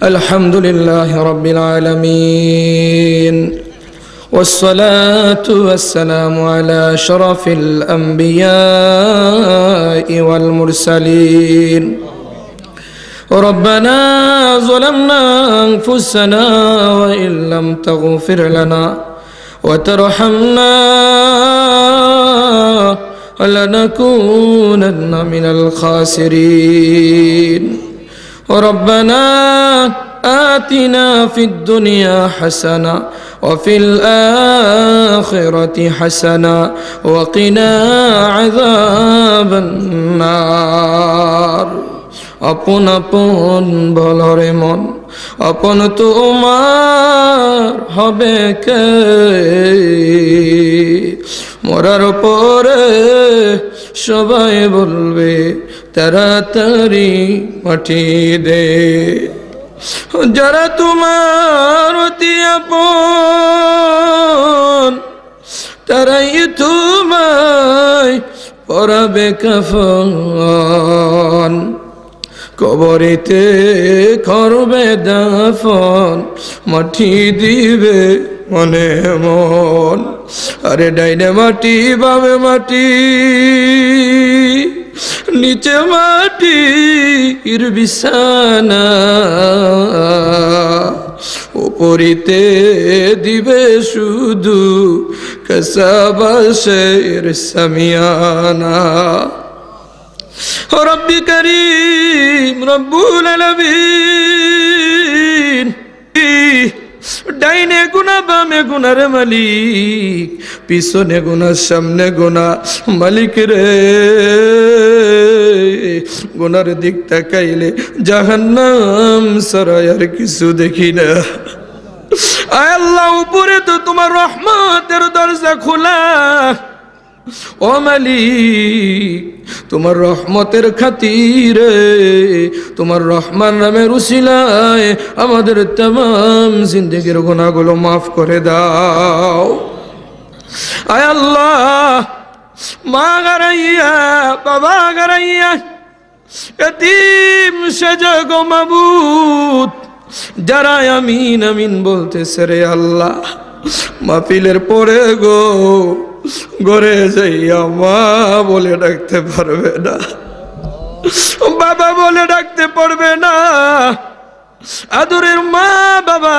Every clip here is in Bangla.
الحمد لله رب العالمين والصلاة والسلام على شرف الأنبياء والمرسلين ربنا ظلمنا أنفسنا وإن لم تغفر لنا وترحمنا لنكونن من الخاسرين ربنا آتنا في الدنيا حسنة وفي الآخرة حسنة وقنا عذاب النار আপন আপন বলরে মন আপন তোমার হবে কে মরার পরে সবাই বলবে তাড়াতাড়ি মাটি দে। যারা তোমার অতি আপন, তারাই তোমায় পরাবে কাফন। কবরেতে করবে দাফন, মাটি দিবে মনে মন। আরে ডাইনে মাটি, বামে মাটি, নিচে মাটি, ইর বিছানা। উপরিতে দিবে শুধু কসাবাসের সামিয়ানা। রব্বি করিম, রব্বুল আলামিন ডাইনে গুনা, বামে গুনার মালিক, পিছনে গুনা, সামনে গুনা মালিক রে। গুনার দিক তাকাইলে জাহান্নাম সরাই আর কিছু দেখি না। আয় আল্লাহ, উপরে তো তোমার রহমতের দরজা খোলা। ও মালিক, তোমার রহমতের খাতিরে, তোমার রহমান নামের উসিলায় আমাদের তাম জিন্দগির গুণাগুলো মাফ করে দাও। আয় আল্লাহ, মা গারাইয়া, বাবা গারাইয়া, এতিম সেজে গো মাবুত যারা আমিন আমিন বলতেছে রে আল্লাহ, মাহফিলের পরে গো ঘরে যাইয়া মা বলে ডাকতে পারবে না। বাবা বলে ডাকতে পারবে না। আদরের মা বাবা,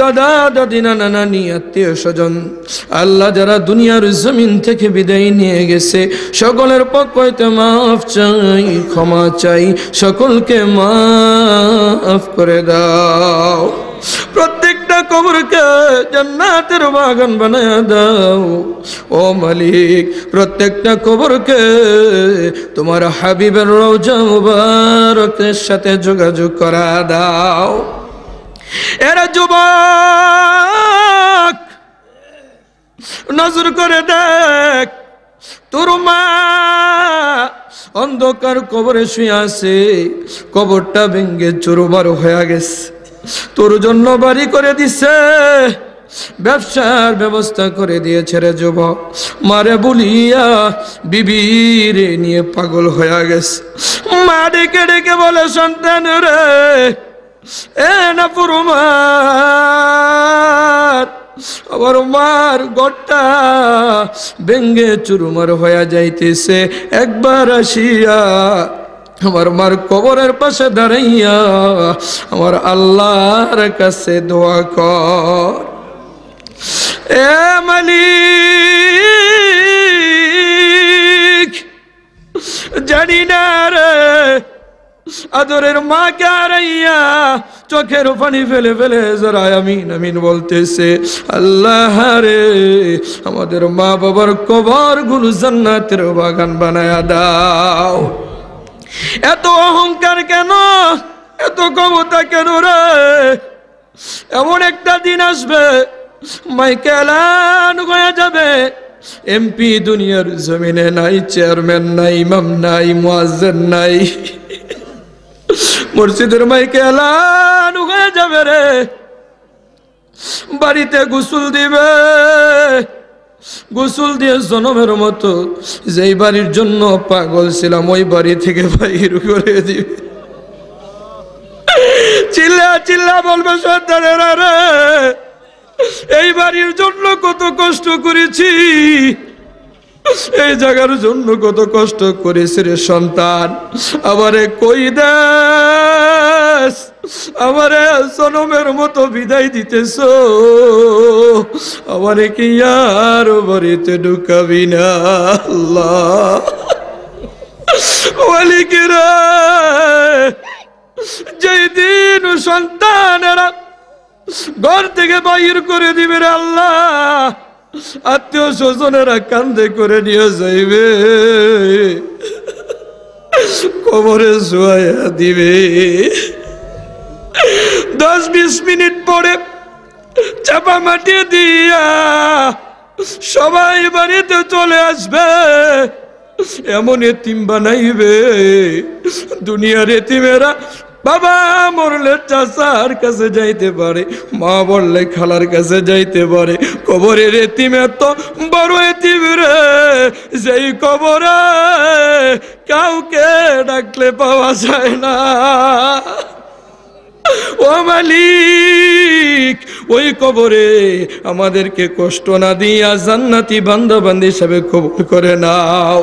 দাদা, দাদি, নানা, নানি, আত্মীয় স্বজন, আল্লাহ যারা দুনিয়ার জমিন থেকে বিদায় নিয়ে গেছে, সকলের পক্ষ হইতে মাফ চাই, ক্ষমা চাই, সকলকে মাফ করে দাও। প্রত্যেকটা কবরকে জান্নাতের বাগান বানায় দাও। ও মালিক, প্রত্যেকটা কবরকে তোমার হাবিবের রওজা মুবারকের সাথে যোগাযোগ করা দাও। এরা যুবক, নজর করে দেখ, তোর মা অন্ধকার কবরে শুয়ে আছে, কবরটা ভেঙ্গে চোরবার হয়ে গেছে। তোর জন্য বাড়ি করে দিছে। ব্যবসার ব্যবস্থা করে দিয়েছে রে যুবক। মারে বলিয়া বিবিরে নিয়ে পাগল হয়ে গেছে। মা ডেকে ডেকে বলে, সন্তান রে, এ না পুরুমার। আমার মার গড়টা বেঙ্গে চুরুমার হয়ে যাইতেছে। একবার আসিয়া আমার মার কবরের পাশে দাঁড়াইয়া আমার আল্লাহর কাছে দোয়া কর। এ মালিক, জানি না রে, আদরের মা কারাইয়া চোখের পানি ফেলে ফেলে যারা আমিন আমিন বলতেছে, আল্লাহ রে, আমাদের মা বাবার কবরগুলো জান্নাতের বাগান বানায়া দাও। এত অহংকার কেন? এত ক্ষমতা কেন রে? এমন একটা দিন আসবে মাইকেলান হয়ে যাবে। এমপি দুনিয়ার জমিনে নাই, চেয়ারম্যান নাই, ইমাম নাই, মুয়াজ্জিন নাই। মসজিদের মাইকে এলান হয়ে যাবে রে। বাড়িতে গোসল দিবে। গোসল দিয়ে জনমের মতো যেই বাড়ির জন্য পাগল ছিলাম, ওই বাড়ি থেকে বাইর করে দিবে। চিল্লা চিল্লা বলবে সন্তানেরা এই বাড়ির জন্য কত কষ্ট করেছি, এই জায়গার জন্য কত কষ্ট করেছে রে সন্তান। আমারে কই দাস আমারে সনমের মতো বিদায় দিতেছ। আমারে কি আর বাড়িতে ঢুকাবি না? আল্লাহ। মালিকেরা, যেই দিন সন্তানেরা ঘর থেকে বাহির করে দিবে আল্লাহ, আত্মীয় স্বজনেরা কান্দে করে নিয়ে যাইবে। কবরে শোয়া দিবে। দশ বিশ মিনিট পরে চাপা মাটি দিয়া সবাই বাড়িতে চলে আসবে। এমন এতিম বানাইবে। দুনিয়ার এতিমেরা, বাবা, মরলে চাচার কাছে যাইতে পারে, মা বললে খালার কাছে যাইতে পারে। কবরের এতিম এত বড় এতিম রে, যেই কবরে কাউকে ডাকলে পাওয়া যায় না। ও মালিক, ওই কবরে আমাদেরকে কষ্ট না দিয়া জান্নাতি বান্দা বান্দি হিসাবে কবুল করে নাও।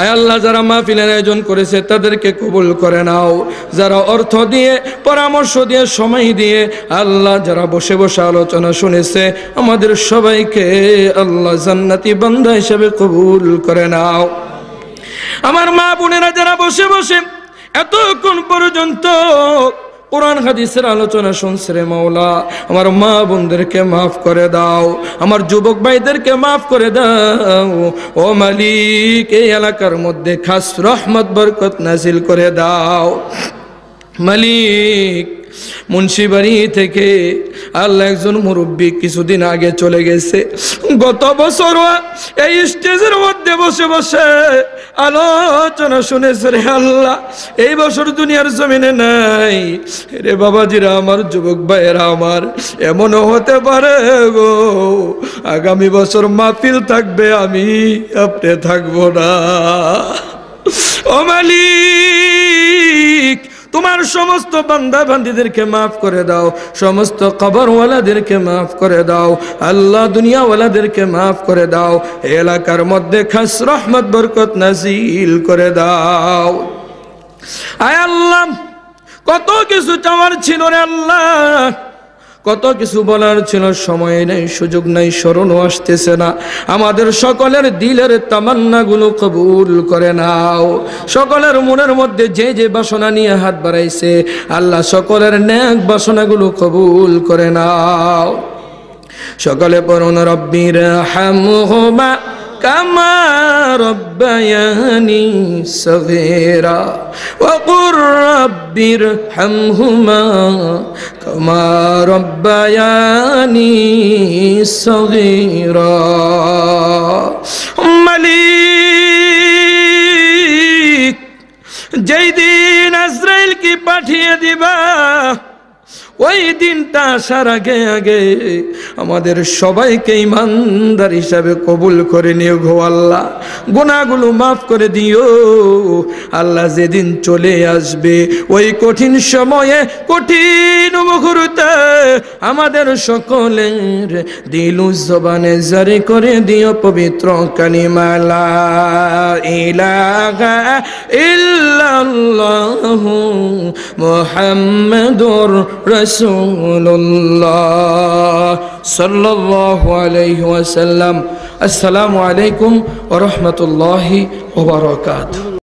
আয় আল্লাহ, যারা মাহফিলের আয়োজন করেছে তাদেরকে কবুল করে নাও। যারা অর্থ দিয়ে, পরামর্শ দিয়ে, সময় দিয়ে আল্লাহ যারা বসে বসে আলোচনা শুনেছে, আমাদের সবাইকে আল্লাহ জান্নাতি বান্দা হিসেবে কবুল করে নাও। আমার মা বোনেরা যারা বসে বসে, এতক্ষণ পর্যন্ত কোরআন হাদিসের আলোচনা শুনছে রে মাওলা। আমার মা বোনদেরকে মাফ করে দাও। আমার যুবক ভাইদেরকে মাফ করে দাও। ও মালিক, এই এলাকার মধ্যে খাস রহমত, বরকত নাজিল করে দাও। মালিক, মুন্সিবাড়ি থেকে আল্লাহ একজন মুরব্বী কিছুদিন আগে চলে গেছে। গত বছর এই স্টেজের মধ্যে বসে বসে আলোচনা শুনেছে রে আল্লাহ, এই বছর দুনিয়ার জমিনে নাই। রে বাবাজিরা, আমার যুবক ভাইয়েরা আমার, এমনও হতে পারে গো, আগামী বছর মাফিল থাকবে, আমি আপনি থাকব না। ও মালিক! তোমার সমস্ত বান্দা বান্দিদেরকে মাফ করে দাও, সমস্ত কবরওয়ালাদেরকে মাফ করে দাও, আল্লাহ দুনিয়াওয়ালাদেরকে মাফ করে দাও, এলাকার মধ্যে খাস রহমত, বরকত নাজিল করে দাও। আয় আল্লাহ, কত কিছু চাওয়ার ছিল রে আল্লাহ। কত কিছু বলার ছিল, সময় নেই, সুযোগ নেই, স্মরণও আসতেছে না। আমাদের সকলের দিলের তামান্নাগুলো কবুল করে নাও। সকলের মনের মধ্যে যে যে বাসনা নিয়ে হাত বাড়াইছে, আল্লাহ সকলের ন্যাক বাসনাগুলো কবুল করে নাও। সকলে পড়ুন, রব্বির হামহুমা كما ربياني صغيرا وقل رب ارحمهما كما ربياني صغيرا মালিক যেই দিন আজরাইল কি পাঠিয়ে দিবা ওই দিনটা আসার আগে আগে আমাদের সবাইকে ইমানদার হিসাবে কবুল করে নিও গো আল্লাহ। গুণাগুলো মাফ করে দিও। আল্লাহ যেদিন চলে আসবে, ওই কঠিন সময়ে, কঠিন মুহূর্তে আমাদের সকলের দিলু জবানে জারি করে দিও পবিত্র কালিমালা ইলাহা ইল্লাল্লাহু মুহাম্মাদুর রাসূলুল্লাহ সাল্লাল্লাহু আলাইহি ওয়াসাল্লাম। আসসালামু আলাইকুম ওয়া রাহমাতুল্লাহি ওয়া বারাকাতুহু।